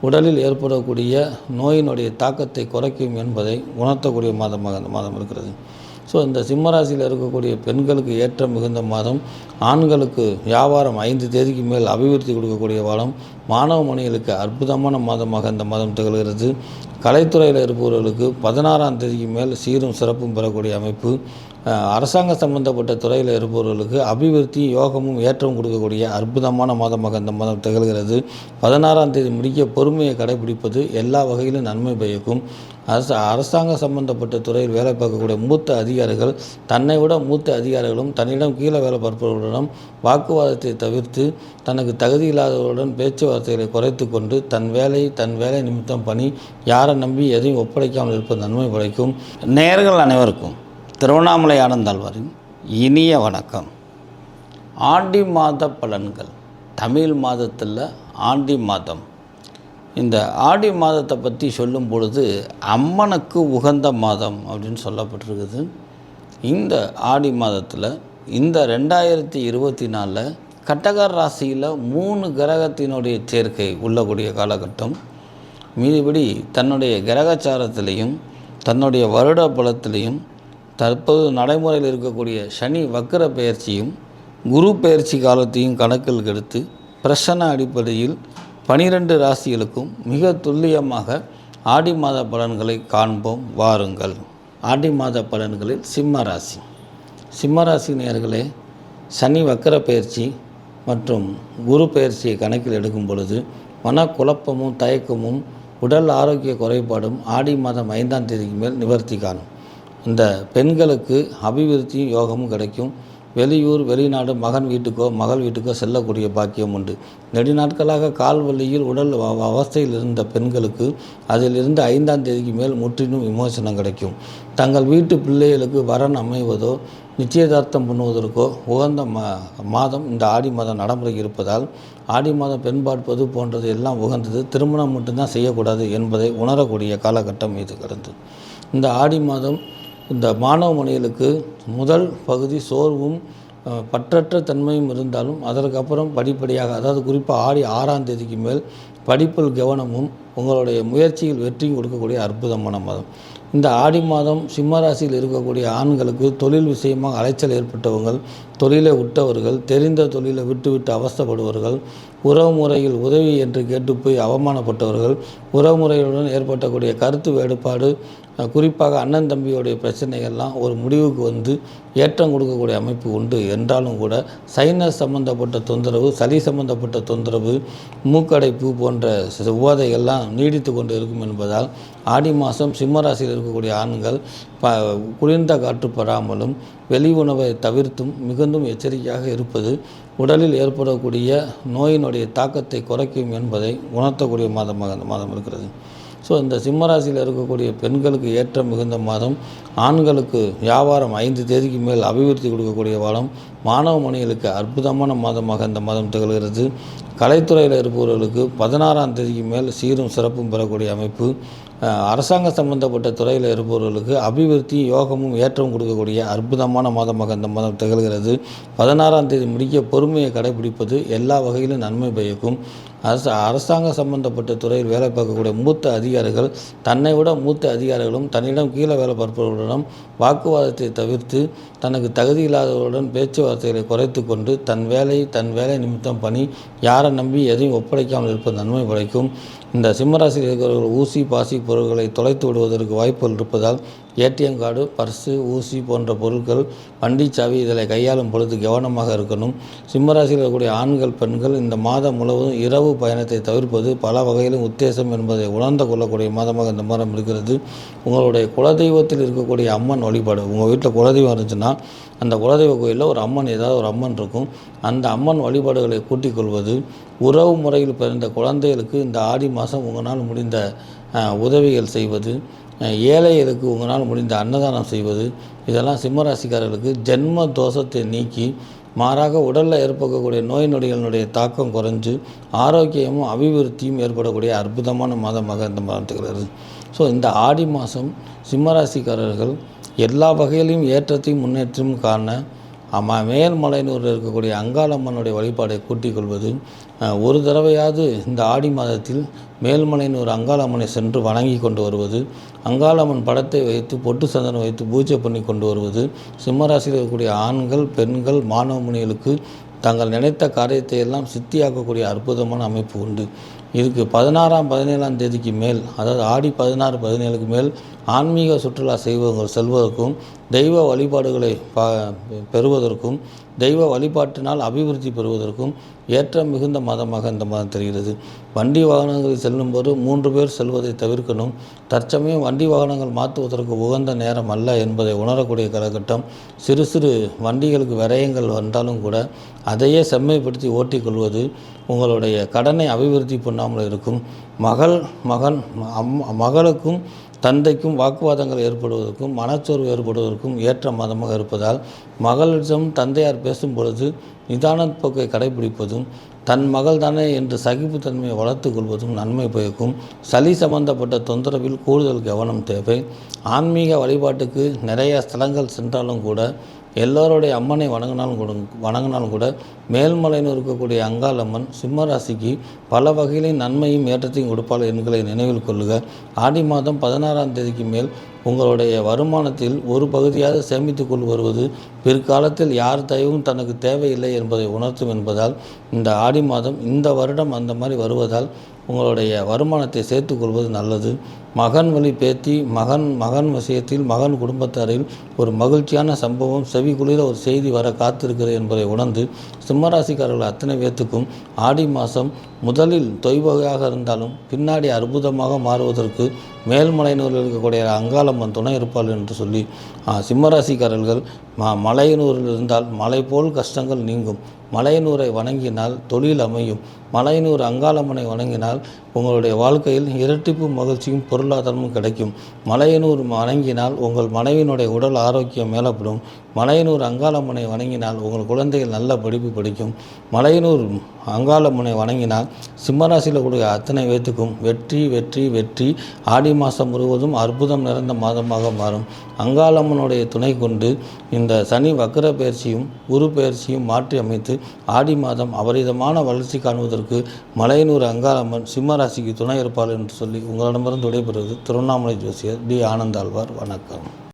உடலில் ஏற்படக்கூடிய நோயினுடைய தாக்கத்தை குறைக்கும் என்பதை உணர்த்தக்கூடிய மாதமாக அந்த மாதம் இருக்கிறது. ஸோ இந்த சிம்மராசியில் இருக்கக்கூடிய பெண்களுக்கு ஏற்ற மிகுந்த மாதம் ஆண்களுக்கு வியாபாரம் ஐந்து தேதிக்கு மேல் அபிவிருத்தி கொடுக்கக்கூடிய வாரம் மாணவ மணிகளுக்கு அற்புதமான மாதமாக இந்த மாதம் திகழ்கிறது. கலைத்துறையில் இருப்பவர்களுக்கு பதினாறாம் தேதிக்கு மேல் சீரும் சிறப்பும் பெறக்கூடிய அமைப்பு. அரசாங்க சம்பந்தப்பட்ட துறையில் இருப்பவர்களுக்கு அபிவிருத்தி யோகமும் ஏற்றம் கொடுக்கக்கூடிய அற்புதமான மாதமாக இந்த மாதம் திகழ்கிறது. பதினாறாம் தேதி முடிக்க பொறுமையை கடைபிடிப்பது எல்லா வகையிலும் நன்மை பயக்கும். அரசு அரசாங்க சம்பந்தப்பட்ட துறையில் வேலை பார்க்கக்கூடிய மூத்த அதிகாரிகள் தன்னை விட மூத்த அதிகாரிகளும் தன்னிடம் கீழே வேலை பார்ப்பவர்களிடம் வாக்குவாதத்தை தவிர்த்து தனக்கு தகுதி இல்லாதவர்களுடன் பேச்சுவார்த்தைகளை குறைத்து கொண்டு தன் வேலை தன் வேலை நிமித்தம் பணி யாரை நம்பி எதையும் ஒப்படைக்காமல் இருப்பது நன்மை படைக்கும். நேர்கள் அனைவருக்கும் திருவண்ணாமலை ஆனந்தாழ்வாரின் இனிய வணக்கம். ஆண்டி மாத பலன்கள். தமிழ் மாதத்தில் ஆண்டி மாதம். இந்த ஆடி மாதத்தை பற்றி சொல்லும் பொழுது அம்மனுக்கு உகந்த மாதம் அப்படின்னு சொல்லப்பட்டிருக்குது. இந்த ஆடி மாதத்தில் இந்த ரெண்டாயிரத்தி இருபத்தி நாலில் கட்டகர் ராசியில் மூணு கிரகத்தினுடைய சேர்க்கை உள்ளக்கூடிய காலகட்டம். மீதிபடி தன்னுடைய கிரகச்சாரத்திலையும் தன்னுடைய வருட பலத்திலையும் தற்போது நடைமுறையில் இருக்கக்கூடிய சனி வக்கர பெயர்ச்சியும் குரு பெயர்ச்சி காலத்தையும் கணக்கில் எடுத்து பிரசன அடிப்படையில் பனிரெண்டு ராசிகளுக்கும் மிக துல்லியமாக ஆடி மாத பலன்களை காண்போம். வாருங்கள். ஆடி மாத பலன்களில் சிம்ம ராசி. சிம்ம ராசி நேயர்களே சனி வக்கர பயிற்சி மற்றும் குரு பயிற்சியை கணக்கில் எடுக்கும் பொழுது மனக்குழப்பமும் தயக்கமும் உடல் ஆரோக்கிய குறைபாடும் ஆடி மாதம் ஐந்தாம் தேதிக்கு மேல் நிவர்த்தி காணும். இந்த பெண்களுக்கு அபிவிருத்தியும் யோகமும் கிடைக்கும். வெளியூர் வெளிநாடு மகன் வீட்டுக்கோ மகள் வீட்டுக்கோ செல்லக்கூடிய பாக்கியம் உண்டு. நெடுநாட்களாக கால் வழியில் உடல் அவஸ்தையில் இருந்த பெண்களுக்கு அதிலிருந்து ஐந்தாம் தேதிக்கு மேல் முற்றிலும் விமோசனம் கிடைக்கும். தங்கள் வீட்டு பிள்ளைகளுக்கு வரன் அமைவதோ நிச்சயதார்த்தம் பண்ணுவதற்கோ உகந்த மா மாதம் இந்த ஆடி மாதம் நடைமுறை இருப்பதால் ஆடி மாதம் பெண் பார்ப்பது போன்றது எல்லாம் உகந்தது. திருமணம் மட்டும்தான் செய்யக்கூடாது என்பதை உணரக்கூடிய காலகட்டம் இது கடந்து. இந்த ஆடி மாதம் இந்த மாணவ மணிகளுக்கு முதல் பகுதி சோர்வும் பற்றற்ற தன்மையும் இருந்தாலும் அதற்கப்புறம் படிப்படியாக அதாவது குறிப்பாக ஆடி ஆறாம் தேதிக்கு மேல் படிப்பில் கவனமும் உங்களுடைய முயற்சியில் வெற்றியும் கொடுக்கக்கூடிய அற்புதமான மாதம். இந்த ஆடி மாதம் சிம்மராசியில் இருக்கக்கூடிய ஆண்களுக்கு தொழில் விஷயமாக அலைச்சல் ஏற்பட்டவர்கள் தொழிலை விட்டவர்கள் தெரிந்த தொழிலை விட்டுவிட்டு அவஸ்தப்படுவர்கள் உறவு முறையில் உதவி என்று கேட்டு போய் அவமானப்பட்டவர்கள் உறவு முறைகளுடன் ஏற்பட்டக்கூடிய கருத்து வேறுபாடு குறிப்பாக அண்ணன் தம்பியோடைய பிரச்சனைகள்லாம் ஒரு முடிவுக்கு வந்து ஏற்றம் கொடுக்கக்கூடிய அமைப்பு உண்டு. என்றாலும் கூட சைனஸ் சம்பந்தப்பட்ட தொந்தரவு சளி சம்பந்தப்பட்ட தொந்தரவு மூக்கடைப்பு போன்ற சில உபாதைகள்லாம் நீடித்து கொண்டு இருக்கும் என்பதால் ஆடி மாதம் சிம்மராசியில் இருக்கக்கூடிய ஆண்கள் ப குளிர்ந்த காற்று பெறாமலும் வெளி உணவை தவிர்த்தும் மிகுந்தும் எச்சரிக்கையாக இருப்பது உடலில் ஏற்படக்கூடிய நோயினுடைய தாக்கத்தை குறைக்கும் என்பதை உணர்த்தக்கூடிய மாதமாக அந்த மாதம் இருக்கிறது. ஸோ இந்த சிம்மராசியில் இருக்கக்கூடிய பெண்களுக்கு ஏற்ற மிகுந்த மாதம் ஆண்களுக்கு வியாபாரம் ஐந்து தேதிக்கு மேல் அபிவிருத்தி கொடுக்கக்கூடிய வாரம் மாணவ மணிகளுக்கு அற்புதமான மாதமாக இந்த மாதம் திகழ்கிறது. கலைத்துறையில் இருப்பவர்களுக்கு பதினாறாம் தேதிக்கு மேல் சீரும் சிறப்பும் பெறக்கூடிய அமைப்பு. அரசாங்க சம்பந்தப்பட்ட துறையில் இருப்பவர்களுக்கு அபிவிருத்தி யோகமும் ஏற்றம் கொடுக்கக்கூடிய அற்புதமான மாதமாக இந்த மாதம் திகழ்கிறது. பதினாறாம் தேதி முடிக்க பொறுமையை கடைபிடிப்பது எல்லா வகையிலும் நன்மை பயக்கும். அரசு அரசாங்க சம்பந்தப்பட்ட துறையில் வேலை பார்க்கக்கூடிய மூத்த அதிகாரிகள் தன்னை விட மூத்த அதிகாரிகளும் தன்னிடம் கீழே வேலை பார்ப்பவர்களுடன் வாக்குவாதத்தை தவிர்த்து தனக்கு தகுதி இல்லாதவர்களுடன் பேச்சுவார்த்தைகளை குறைத்து கொண்டு தன் வேலை தன் வேலை நிமித்தம் பணி யாரை நம்பி எதையும் ஒப்படைக்காமல் இருப்பது நன்மை படைக்கும். இந்த சிம்மராசியில் இருக்கிறவர்கள் ஊசி பாசி பொருட்களை தொலைத்து விடுவதற்கு வாய்ப்புகள் இருப்பதால் ஏடிஎம் கார்டு பர்ஸு ஊசி போன்ற பொருட்கள் வண்டி சாவி இதில் கையாளும் பொழுது கவனமாக இருக்கணும். சிம்மராசியில் இருக்கக்கூடிய ஆண்கள் பெண்கள் இந்த மாதம் முழுவதும் இரவு பயணத்தை தவிர்ப்பது பல வகையிலும் உத்தேசம் என்பதை உணர்ந்து கொள்ளக்கூடிய மாதமாக இந்த மாதம் இருக்கிறது. உங்களுடைய குலதெய்வத்தில் இருக்கக்கூடிய அம்மன் வழிபாடு உங்கள் வீட்டில் குலதெய்வம் இருந்துச்சுன்னா அந்த குலதெய்வ கோயிலில் ஒரு அம்மன் ஏதாவது ஒரு அம்மன் இருக்கும். அந்த அம்மன் வழிபாடுகளை கூட்டிக் கொள்வது உறவு முறையில் பிறந்த குழந்தைகளுக்கு இந்த ஆடி மாதம் உங்களால் முடிந்த உதவிகள் செய்வது ஏழைகளுக்கு உங்களால் முடிந்த அன்னதானம் செய்வது? இதெல்லாம் சிம்மராசிக்காரர்களுக்கு ஜென்ம தோஷத்தை நீக்கி மாறாக உடலில் ஏற்படக்கூடிய நோய் நொடிகளினுடைய தாக்கம் குறைஞ்சு ஆரோக்கியமும் அபிவிருத்தியும் ஏற்படக்கூடிய அற்புதமான மாதமாக இந்த மாதம் திகழ்கிறது. ஸோ இந்த ஆடி மாதம் சிம்மராசிக்காரர்கள் எல்லா வகையிலையும் ஏற்றத்தையும் முன்னேற்றமும் காண அம்மா மேல்மலையனூரில் இருக்கக்கூடிய அங்காளம்மனுடைய வழிபாடை கூட்டிக் கொள்வது ஒரு தடவையாவது இந்த ஆடி மாதத்தில் மேல்மலையனூர் அங்காளம்மனை சென்று வணங்கி கொண்டு வருவது அங்காளம்மன் படத்தை வைத்து பொட்டு சந்தனம் வைத்து பூஜை பண்ணி கொண்டு வருவது சிம்மராசியில் இருக்கக்கூடிய ஆண்கள் பெண்கள் மாணவமணிகளுக்கு தாங்கள் நினைத்த காரியத்தை எல்லாம் சித்தியாக்கக்கூடிய அற்புதமான அமைப்பு உண்டு. இதுக்கு பதினாறாம் பதினேழாம் தேதிக்கு மேல் அதாவது ஆடி பதினாறு பதினேழுக்கு மேல் ஆன்மீக சுற்றுலா செய்வங்க செல்வதற்கும் தெய்வ வழிபாடுகளை பா பெறுவதற்கும் தெய்வ வழிபாட்டினால் அபிவிருத்தி பெறுவதற்கும் ஏற்ற மிகுந்த மதமாக இந்த மதம் தெரிகிறது. வண்டி வாகனங்களில் செல்லும்போது மூன்று பேர் செல்வதை தவிர்க்கணும். தற்சமயம் வண்டி வாகனங்கள் மாற்றுவதற்கு உகந்த நேரம் அல்ல என்பதை உணரக்கூடிய காலகட்டம். சிறு சிறு வண்டிகளுக்கு விரயங்கள் வந்தாலும் கூட அதையே செம்மைப்படுத்தி ஓட்டிக்கொள்வது உங்களுடைய கடனை அபிவிருத்தி பண்ணாமல் இருக்கும். மகள் மகன் அம் மகளுக்கும் தந்தைக்கும் வாக்குவாதங்கள் ஏற்படுவதற்கும் மனச்சோர்வு ஏற்படுவதற்கும் ஏற்ற மதமாக இருப்பதால் மகளிடம் தந்தையார் பேசும் பொழுது நிதான போக்கை கடைபிடிப்பதும் தன் மகள் தானே என்று சகிப்புத்தன்மையை வளர்த்து கொள்வதும் நன்மை பயக்கும். சளி சம்பந்தப்பட்ட தொந்தரவில் கூடுதல் கவனம் தேவை. ஆன்மீக வழிபாட்டுக்கு நிறைய ஸ்தலங்கள் சென்றாலும் கூட எல்லோருடைய அம்மனை வணங்கினாலும் கூட வணங்கினாலும் கூட மேல்மலையில் இருக்கக்கூடிய அங்காளம்மன் சிம்ம ராசிக்கு பல வகையிலும் நன்மையும் ஏற்றத்தையும் கொடுப்பாள் என்களை நினைவில் கொள்ளுக. ஆடி மாதம் பதினாறாம் தேதிக்கு மேல் உங்களுடைய வருமானத்தில் ஒரு பகுதியாக சேமித்து கொண்டு வருவது பிற்காலத்தில் யார் தயவும் தனக்கு தேவையில்லை என்பதை உணர்த்தும் என்பதால் இந்த ஆடி மாதம் இந்த வருடம் அந்த மாதிரி வருவதால் உங்களுடைய வருமானத்தை சேர்த்துக்கொள்வது நல்லது. மகன் வழி பேத்தி மகன் மகன் விஷயத்தில் மகன் குடும்பத்தாரில் ஒரு மகிழ்ச்சியான சம்பவம் செவி குளிர ஒரு செய்தி வர காத்திருக்கிறது என்பதை உணர்ந்து சிம்மராசிக்காரர்கள் அத்தனை பேர்த்துக்கும் ஆடி மாதம் முதலில் தொய்வகையாக இருந்தாலும் பின்னாடி அற்புதமாக மாறுவதற்கு மேல்மலையனூரில் இருக்கக்கூடிய அங்காளம்மன் துணை இருப்பாள் என்று சொல்லி சிம்மராசிக்காரர்கள் ம மலையனூரில் இருந்தால் மலை போல் கஷ்டங்கள் நீங்கும். மலையனூரை வணங்கினால் தொழில் அமையும். மலையனூர் அங்காளம்மனை வணங்கினால் உங்களுடைய வாழ்க்கையில் இரட்டிப்பு மகிழ்ச்சியும் பொருளாதாரமும் கிடைக்கும். மலையனூர் வணங்கினால் உங்கள் மனைவியினுடைய உடல் ஆரோக்கியம் மேலப்படும். மலையனூர் அங்காளம்மனை வணங்கினால் உங்கள் குழந்தைகள் நல்ல படிப்பு படிக்கும். மலையனூர் அங்காளம்மனை வணங்கினால் சிம்மராசியில் கூடிய அத்தனை பேத்துக்கும் வெற்றி வெற்றி வெற்றி. ஆடி மாதம் முழுவதும் அற்புதம் நிறைந்த மாதமாக மாறும். அங்காளம்மனுடைய துணை கொண்டு இந்த சனி வக்கர பயிற்சியும் குரு பயிற்சியும் மாற்றி அமைத்து ஆடி மாதம் அபரிதமான வளர்ச்சி காணுவதற்கு மலையனூர் அங்காளம்மன் சிம்மராசிக்கு துணை இருப்பாள் என்று சொல்லி உங்களிடமிருந்து விடைபெறுவது திருவண்ணாமலை ஜோசியர் டி ஆனந்தாழ்வார் வணக்கம்.